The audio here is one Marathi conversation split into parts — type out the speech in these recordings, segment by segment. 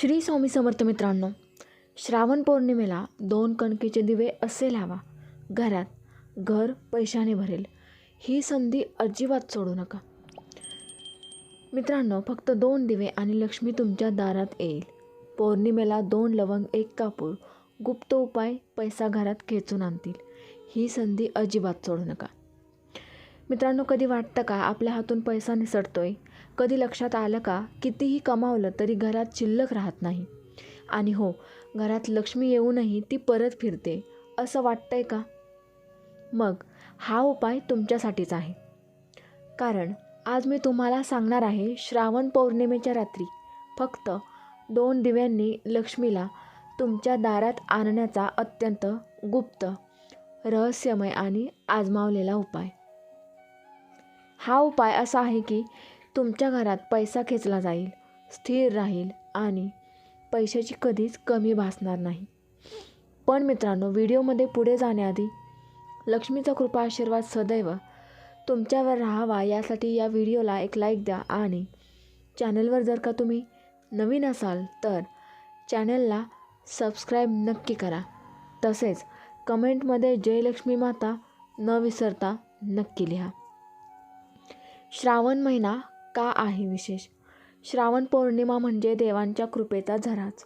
श्री स्वामी समर्थ मित्रांनो श्रावण पौर्णिमेला दोन कणकेचे दिवे असे लावा. घरात घर पैशाने भरेल. ही संधी अजिबात सोडू नका. मित्रांनो फक्त दोन दिवे आणि लक्ष्मी तुमच्या दारात येईल. पौर्णिमेला दोन लवंग एक कापूर गुप्त उपाय पैसा घरात खेचून आणतील. ही संधी अजिबात सोडू नका. मित्रांनो कधी वाटतं का आपल्या हातून पैसा निसटतोय? कधी लक्षात आलं का? कितीही कमावलं तरी घरात शिल्लक राहत नाही. आणि हो घरात लक्ष्मी येऊनही ती परत फिरते. असं वाटतंय का? मग हा उपाय तुमच्यासाठीच आहे. कारण आज मी तुम्हाला सांगणार आहे श्रावण पौर्णिमेच्या रात्री फक्त दोन दिव्यांनी लक्ष्मीला तुमच्या दारात आणण्याचा अत्यंत गुप्त रहस्यमय आणि आजमावलेला उपाय. हा उपाय असा आहे की तुमच्या घरात पैसा खेचला जाईल स्थिर राहील आणि पैशाची कधीच कमी भासणार नाही. पण मित्रांनो व्हिडिओमध्ये पुढे जाण्याआधी लक्ष्मीचा कृपा आशीर्वाद सदैव तुमच्यावर राहावा. यासाठी या व्हिडिओला एक लाईक द्या आणि चॅनलवर जर का तुम्ही नवीन असाल तर चॅनलला सबस्क्राईब नक्की करा. तसेच कमेंटमध्ये जयलक्ष्मी माता न विसरता नक्की लिहा. श्रावण महिना का आहे विशेष? श्रावण पौर्णिमा म्हणजे देवांच्या कृपेचा झराच.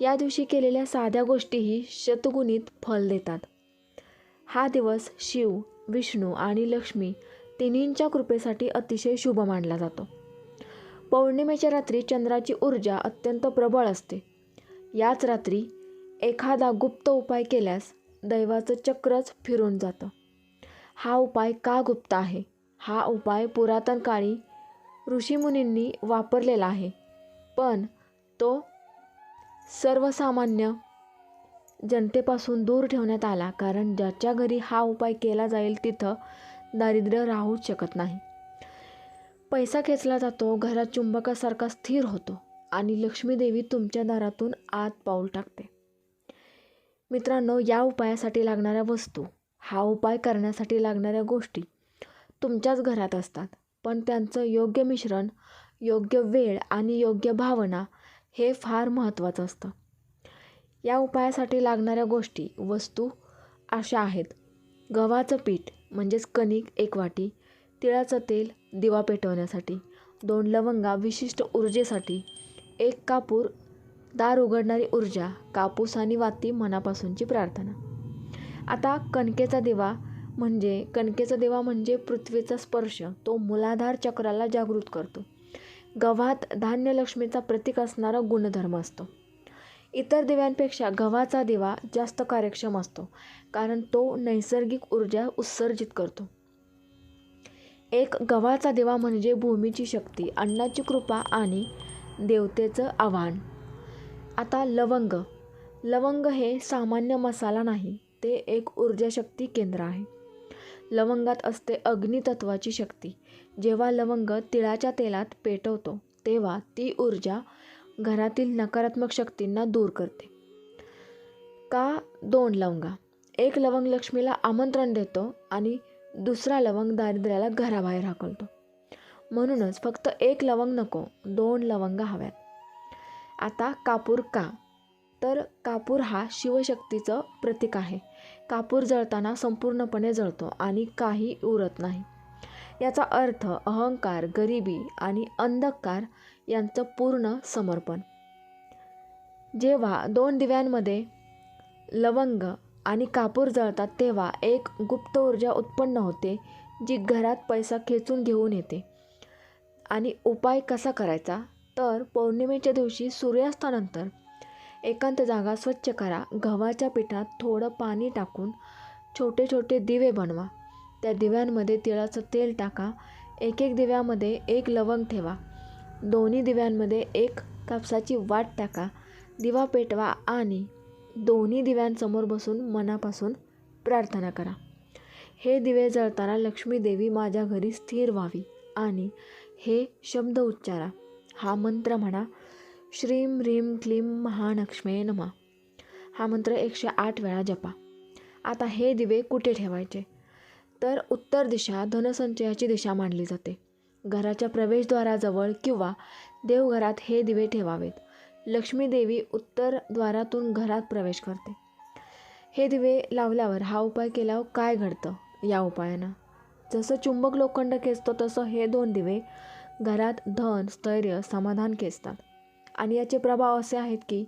या दिवशी केलेल्या साध्या गोष्टीही शतगुणित फल देतात. हा दिवस शिव विष्णू आणि लक्ष्मी तिन्हींच्या कृपेसाठी अतिशय शुभ मानला जातो. पौर्णिमेच्या रात्री चंद्राची ऊर्जा अत्यंत प्रबळ असते. याच रात्री एखादा गुप्त उपाय केल्यास दैवाचं चक्रच फिरून जातं. हा उपाय का गुप्त आहे? हा उपाय पुरातन काळी ऋषीमुनींनी वापरलेला आहे. पण तो सर्वसामान्य जनतेपासून दूर ठेवण्यात आला कारण ज्याच्या घरी हा उपाय केला जाईल तिथं दारिद्र्य राहूच शकत नाही. पैसा खेचला जातो घरात चुंबकासारखा स्थिर होतो आणि लक्ष्मीदेवी तुमच्या दारातून आत पाऊल टाकते. मित्रांनो या उपायासाठी लागणाऱ्या वस्तू हा उपाय करण्यासाठी लागणाऱ्या गोष्टी तुमच्याच घरात असतात. पण त्यांचं योग्य मिश्रण योग्य वेळ आणि योग्य भावना हे फार महत्त्वाचं असतं. या उपायासाठी लागणाऱ्या गोष्टी वस्तू अशा आहेत. गव्हाचं पीठ म्हणजेच कणिक एक वाटी तिळाचं तेल दिवा पेटवण्यासाठी दोन लवंगा विशिष्ट ऊर्जेसाठी एक कापूर दार उघडणारी ऊर्जा कापूस आणि वाती मनापासूनची प्रार्थना. आता कणकेचा दिवा म्हणजे कणकेचा दिवा म्हणजे पृथ्वीचा स्पर्श तो मुलाधार चक्राला जागृत करतो. गव्हात धान्यलक्ष्मीचा प्रतीक असणारा गुणधर्म असतो. इतर दिव्यांपेक्षा गव्हाचा दिवा जास्त कार्यक्षम असतो कारण तो नैसर्गिक ऊर्जा उत्सर्जित करतो. एक गव्हाचा दिवा म्हणजे भूमीची शक्ती अन्नाची कृपा आणि देवतेचं आव्हान. आता लवंग. लवंग हे सामान्य मसाला नाही ते एक ऊर्जाशक्ती केंद्र आहे. लवंगात असते अग्नितत्वाची शक्ती. जेव्हा लवंग तिळाच्या तेलात पेटवतो तेव्हा ती ऊर्जा घरातील नकारात्मक शक्तींना दूर करते. का दोन लवंगा? एक लवंग लक्ष्मीला आमंत्रण देतो आणि दुसरा लवंग दारिद्र्याला घराबाहेर हाकलतो. म्हणूनच फक्त एक लवंग नको दोन लवंग हव्यात. आता कापूर का? तर कापूर हा शिवशक्तीचं प्रतीक आहे. कापूर जळताना संपूर्णपणे जळतो आणि काही उरत नाही. याचा अर्थ अहंकार गरिबी आणि अंधकार यांचं पूर्ण समर्पण. जेव्हा दोन दिव्यांमध्ये लवंग आणि कापूर जळतात तेव्हा एक गुप्त ऊर्जा उत्पन्न होते जी घरात पैसा खेचून घेऊन येते. आणि उपाय कसा करायचा? तर पौर्णिमेच्या दिवशी सूर्यास्तानंतर एकांत जागा स्वच्छ करा. गव्हाच्या पिठात थोडं पाणी टाकून छोटे छोटे दिवे बनवा. त्या दिव्यांमध्ये तिळाचं तेल टाका. एक एक दिव्यामध्ये एक लवंग ठेवा. दोन्ही दिव्यांमध्ये एक कापसाची वाट टाका. दिवा पेटवा आणि दोन्ही दिव्यांसमोर बसून मनापासून प्रार्थना करा. हे दिवे जळताना लक्ष्मी देवी माझ्या घरी स्थिर व्हावी आणि हे शब्द उच्चारा. हा मंत्र म्हणा श्रीम ह्रीम क्लीम महालक्ष्मे नमा. हा मंत्र एकशे आठ वेळा जपा. आता हे दिवे कुठे ठेवायचे? तर उत्तर दिशा धनसंचयाची दिशा मानली जाते. घराच्या प्रवेशद्वाराजवळ किंवा देवघरात हे दिवे ठेवावेत. लक्ष्मी देवी उत्तर द्वारातून घरात प्रवेश करते. हे दिवे लावल्यावर हा उपाय केल्यावर काय घडतं? या उपायानं. जसं चुंबक लोखंड खेचतो तसं हे दोन दिवे घरात धन स्थैर्य समाधान खेचतात. आणि याचे प्रभाव असे आहेत की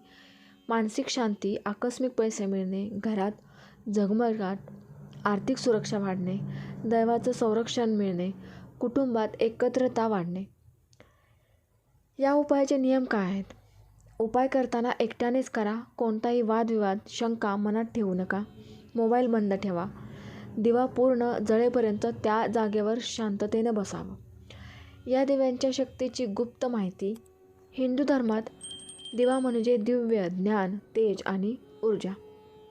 मानसिक शांती आकस्मिक पैसे मिळणे घरात झगमगाट आर्थिक सुरक्षा वाढणे दैवाचं संरक्षण मिळणे कुटुंबात एकत्रता वाढणे. या उपायाचे नियम काय आहेत? उपाय करताना एकट्यानेच करा कोणताही वादविवाद शंका मनात ठेवू नका. मोबाईल बंद ठेवा. दिवा पूर्ण जळेपर्यंत त्या जागेवर शांततेने बसावं. या दिव्यांच्या शक्तीची गुप्त माहिती हिंदू धर्मात दिवा म्हणजे दिव्य ज्ञान तेज आणि ऊर्जा.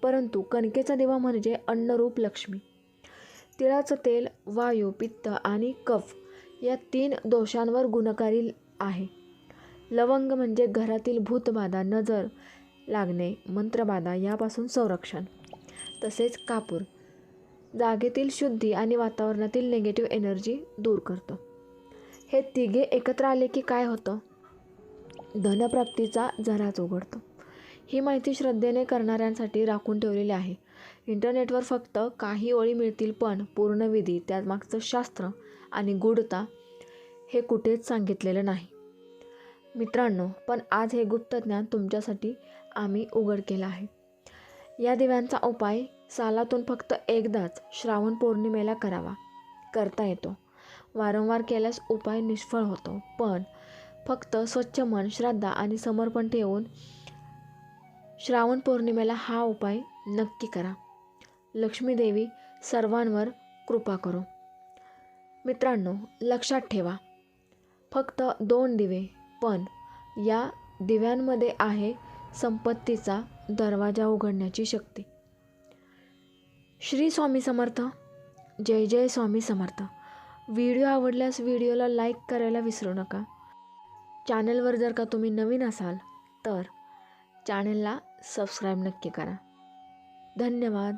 परंतु कणकेचा दिवा म्हणजे अन्नरूप लक्ष्मी. तिळाचं तेल वायू पित्त आणि कफ या तीन दोषांवर गुणकारी आहे. लवंग म्हणजे घरातील भूतबाधा नजर लागणे मंत्रबाधा यापासून संरक्षण. तसेच कापूर जागेतील शुद्धी आणि वातावरणातील निगेटिव्ह एनर्जी दूर करतो. हे तिघे एकत्र आले की काय होतं? धनप्राप्तीचा झराच उघडतो ही माहिती श्रद्धेने करणाऱ्यांसाठी राखून ठेवलेली आहे. इंटरनेटवर फक्त काही ओळी मिळतील पण पूर्णविधी त्यामागचं शास्त्र आणि गूढता हे कुठेच सांगितलेलं नाही. मित्रांनो पण आज हे गुप्तज्ञान तुमच्यासाठी आम्ही उघड केलं आहे. या दिव्यांचा उपाय सालातून फक्त एकदाच श्रावण पौर्णिमेला करावा करता येतो. वारंवार केल्यास उपाय निष्फळ होतो पण फक्त स्वच्छ मन श्रद्धा आणि समर्पण ठेवून श्रावण पौर्णिमेला हा उपाय नक्की करा. लक्ष्मीदेवी सर्वांवर कृपा करो. मित्रांनो लक्षात ठेवा. फक्त दोन दिवे पण या दिव्यांमध्ये आहे संपत्तीचा दरवाजा उघडण्याची शक्ती. श्री स्वामी समर्थ. जय जय स्वामी समर्थ. व्हिडिओ आवडल्यास व्हिडिओला लाईक करायला विसरू नका. चॅनलवर जर का तुम्ही नवीन असाल तर चॅनलला सबस्क्राईब नक्की करा. धन्यवाद.